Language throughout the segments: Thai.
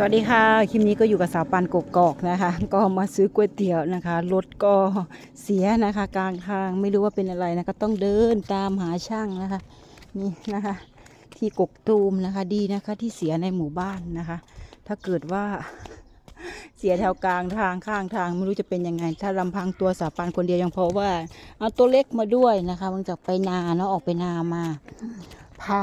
สวัสดีค่ะ คลิปนี้ก็อยู่กับสาวปันกกอกนะคะ ก็มาซื้อก๋วยเตี๋ยวนะคะ รถก็เสียนะคะ กลางทางไม่รู้ว่าเป็นอะไรนะก็ต้องเดินตามหาช่างนะคะ นี่นะคะ ที่กกตูมนะคะดีนะคะที่เสียในหมู่บ้านนะคะ ถ้าเกิดว่าเสียแถวกลางทางข้างทางไม่รู้จะเป็นยังไง ถ้าลำพังตัวสาวปันคนเดียวยังพอว่าเอาตัวเล็กมาด้วยนะคะมันจากไปนาเนาะออกไปนามา พา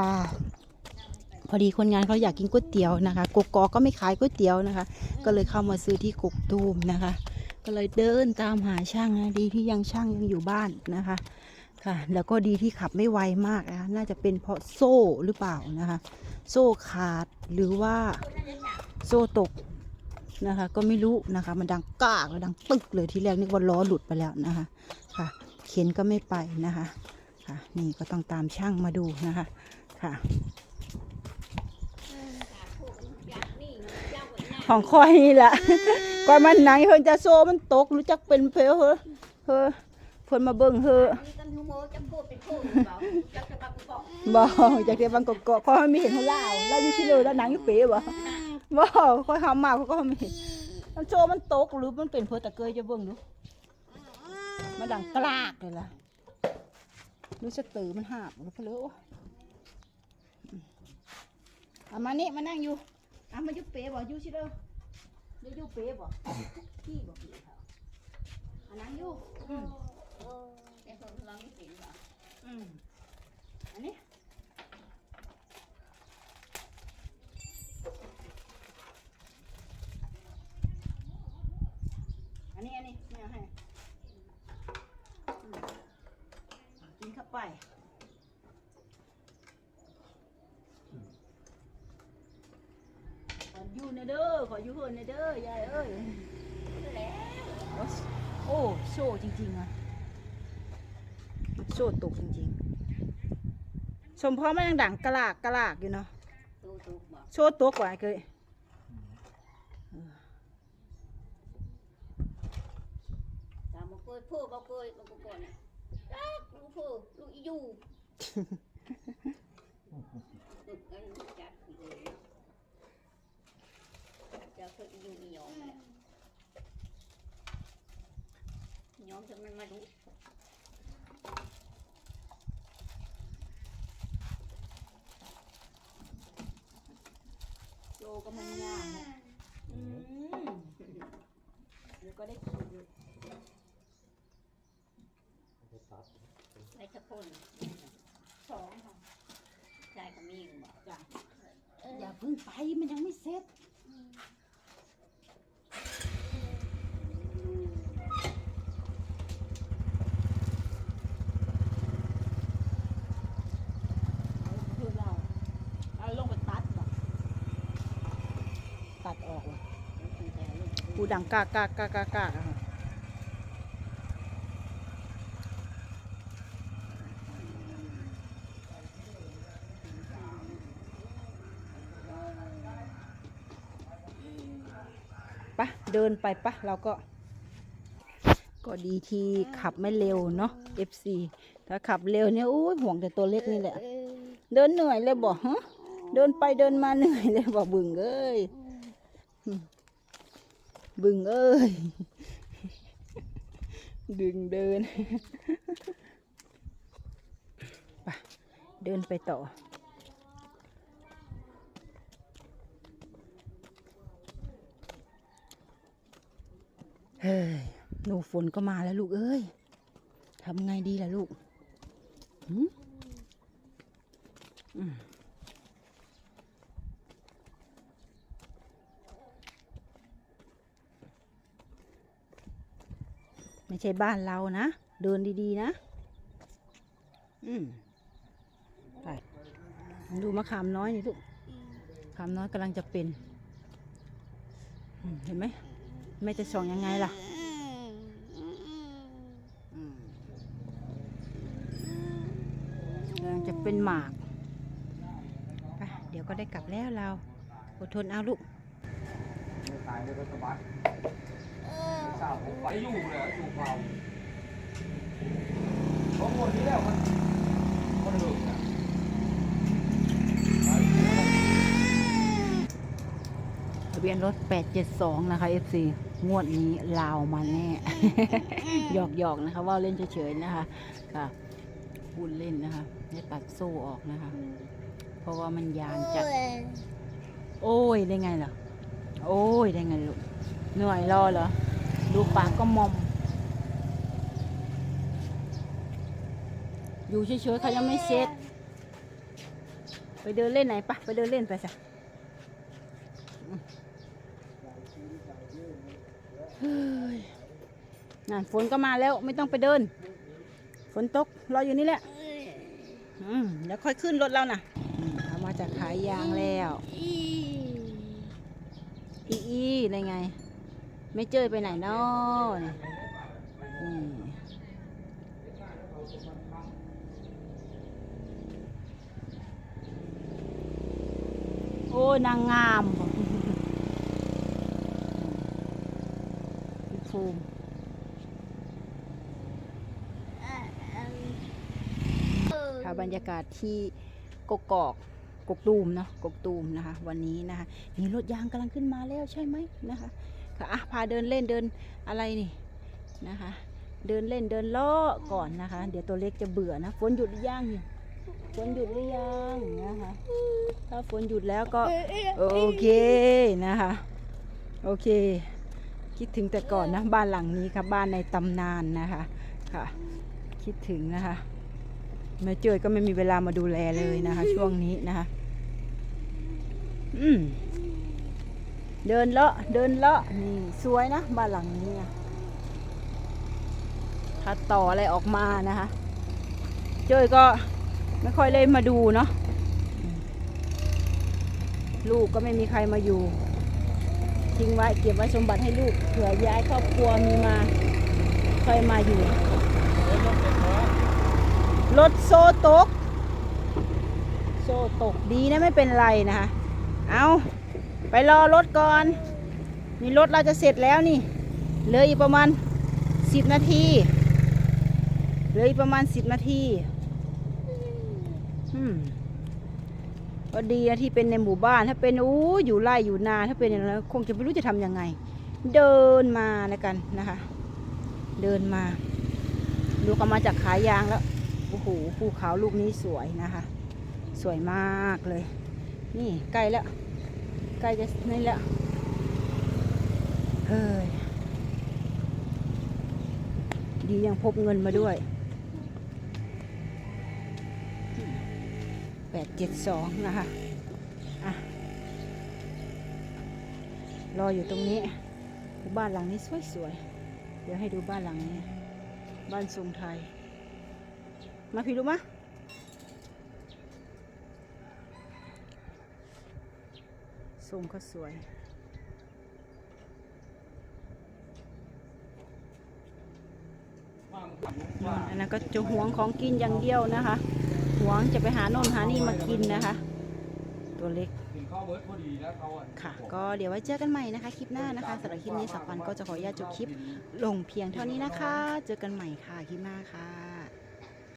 พอดีคนงานเขาอยากกินก๋วยเตี๋ยวนะคะกกอกก็ไม่ขายก๋วยเตี๋ยวนะคะ ก็เลยเข้ามาซื้อที่กกตูมนะคะ ก็เลยเดินตามหาช่างนะดีที่ยังช่างยังอยู่บ้านนะคะค่ะ แล้วก็ดีที่ขับไม่ไวมากนะคะน่าจะเป็นเพราะโซ่หรือเปล่านะคะ โซ่ขาดหรือว่าโซ่ตกนะคะ ก็ไม่รู้นะคะ มันดังกากแล้วดังตึกเลยที่แรกนึกว่าล้อหลุดไปแล้วนะคะค่ะเข็นก็ไม่ไปนะคะค่ะนี่ก็ต้องตามช่างมาดูนะคะค่ะ ของคอยนี่แหละก่อนมันหนังเพิ่นจะโซมันตกรู้จักเป็นเพลเฮ้อเฮ้อเพิ่นมาเบิ่งเฮ้อนี่กันฮูโมจะพูดเป็นพูดเปล่าจะจะปักบอกบ่จากเดี๋ยวบางกอกๆคอยไม่เห็นเขาเล่าแล้วอยู่ที่เลยแล้วหนังอยู่เป๋บ่บ่คอยหามาเขาก็ไม่เห็นมันโซมันตกหรือมันเป็นเพลตะเกยจะเบิ่งดูมันดังกลากเลยล่ะรู้สตือมันหาบแล้วเพลอเอามานี่มานั่งอยู่เอามาอยู่เป๋บ่อยู่ที่เด้ อเดี๋ยวอยู่เป๋บ่พี่บ่พี่เขาอันนั้นอยู่อืมแต่คนเราไม่เห็นหรออืมอันนี้อันนี้อันนี้ไม่เอาให้อืมกินเข้าไป อยู่ในเด้อขออยู่เฮือนในเด้อยายเอ้ยโอ้โชว์จริงๆอะโชว์ตกจริงๆ สมพรมันยังดังกระลากกะลากอยู่เนาะโชว์ตัวกว่าเคยตามมาคุยพูดมาคุยมาคุยเนี่ยรักลูกพูดลูกอยู่กันจัดเลยจะ คุยอยู่อียองเลยยองจะมันมาดูโลก็มันย่างเนี่ยอืมเดี๋ยวก็ได้กินอยู่ไอ้ชะพนสองค่ะชายก็มีอยู่บอกจ้ะอย่าเพิ่งไปมันยังไม่เสร็จคือเราเอาลงไปตัดบ่ ตัดออกว่ะกูดังกากากากากาค่ะปะเดินไปปะเราก็ ก็ดีที่ขับไม่เร็วเนาะ FC ถ้าขับเร็วเนี่ยโอ้ยห่วงแต่ตัวเล็กนี่แหละ เดินเหนื่อยเลยบอกฮะเดินไปเดินมาเหนื่อยเลยบอกบึงเอ้ย บึงเอ้ย ดึงเดินไปเดินไปต่อ เฮ้ย หนูฝนก็มาแล้วลูกเอ้ย ทำไงดีล่ะลูกอืม ไม่ใช่บ้านเรานะ เดินดีๆนะ อืมไปดูมะขามน้อยนี่ลูกขามน้อยกำลังจะเป็นเห็นไหมแม่จะส่องยังไงล่ะกำลังจะเป็นหมาก ไป เดี๋ยวก็ได้กลับแล้วเรา อดทนเอาลูก ไม่ตายไม่รถกระบะสาวผมไปอยู่เลยอยู่เผาเพราะคนนี้แล้วมันมันหลุดอะไปทะเบียนรถ 872 นะคะ FC งวดนี้ลาวมาแน่ หยอกหยอกๆนะคะ ว่าเล่นเฉยๆนะคะค่ะพูดเล่นนะคะให้ตัดโซ่ออกนะคะ เพราะว่ามันยานจัด โอ้ยได้ไงเหรอ โอ้ย ได้ไงลูก เหนื่อยรอเหรอ ดูปากก็มอม อยู่เฉยๆเขายังไม่เสร็จไปเดินเล่นไหนปะ ไปเดินเล่นไปสินั่นฝนก็มาแล้วไม่ต้องไปเดิน ฝนตกรออยู่นี่แหละ อืมเดี๋ยวค่อยขึ้นรถแล้วนะอืมเอามาจากขายยางแล้ว อีอีได้ไง ไม่เจอไปไหนนอนี่อืมโอ้ยนางงามพี่ภูมิค่ะบรรยากาศที่กกอก กกตูมเนาะกกตูมนะคะ วันนี้นะคะนี่รถยางกำลังขึ้นมาแล้วใช่ไหมนะคะค่ะอะพาเดินเล่นเดินอะไรนี่นะคะ เดินเล่นเดินเลาะก่อนนะคะ เดี๋ยวตัวเล็กจะเบื่อนะฝนหยุดหรือยังนี่ฝนหยุดหรือยังนะคะ ถ้าฝนหยุดแล้วก็โอเคนะคะ โอเค คิดถึงแต่ก่อนนะบ้านหลังนี้ครับบ้านในตำนานนะคะค่ะ คิดถึงนะคะแม่เจยก็ไม่มีเวลามาดูแลเลยนะคะ ช่วงนี้นะคะ เดินเลาะเดินเลาะนี่สวยนะบ้านหลังนี้ถ้าต่ออะไรออกมานะคะ เจยก็ไม่ค่อยเลยมาดูเนาะลูกก็ไม่มีใครมาอยู่ทิ้งไว้เก็บไว้สมบัติให้ลูกเผื่อย้ายครอบครัวมีมาค่อยมาอยู่รถโซตก โซตกดีนะไม่เป็นไรนะคะ เอาไปรอรถก่อนนี่รถเราจะเสร็จแล้วนี่ เหลืออีกประมาณสิบนาที เหลืออีกประมาณสิบนาทีก็ดีนะที่เป็นในหมู่บ้าน ถ้าเป็นอู้อยู่ไร่อยู่นา ถ้าเป็นอย่างนั้นคงจะไม่รู้จะทำยังไง เดินมานะกันนะคะ เดินมาลูกก็มาจากขายยางแล้ว โอ้โห ภูเขาลูกนี้สวยนะคะ สวยมากเลย นี่ใกล้แล้วใกล้จะนี่แล้วเฮ้ยดียังพบเงินมาด้วยแปดเจ็ดสองนะคะอะรออยู่ตรงนี้บ้านหลังนี้สวยๆ เดี๋ยวให้ดูบ้านหลังนี้ บ้านทรงไทย มาพี่ดูมะ ทรงเขาสวย อันนั้นก็จะหวงของกินอย่างเดียวนะคะ หวงจะไปหาโน่นหานี่มากินนะคะ ตัวเล็ก ค่ะ ก็เดี๋ยวไว้เจอกันใหม่นะคะ คลิปหน้านะคะสำหรับคลิปนี้สักวันก็จะขออนุญาตจบคลิปลงเพียงเท่านี้นะคะ เจอกันใหม่ค่ะคลิปหน้าค่ะ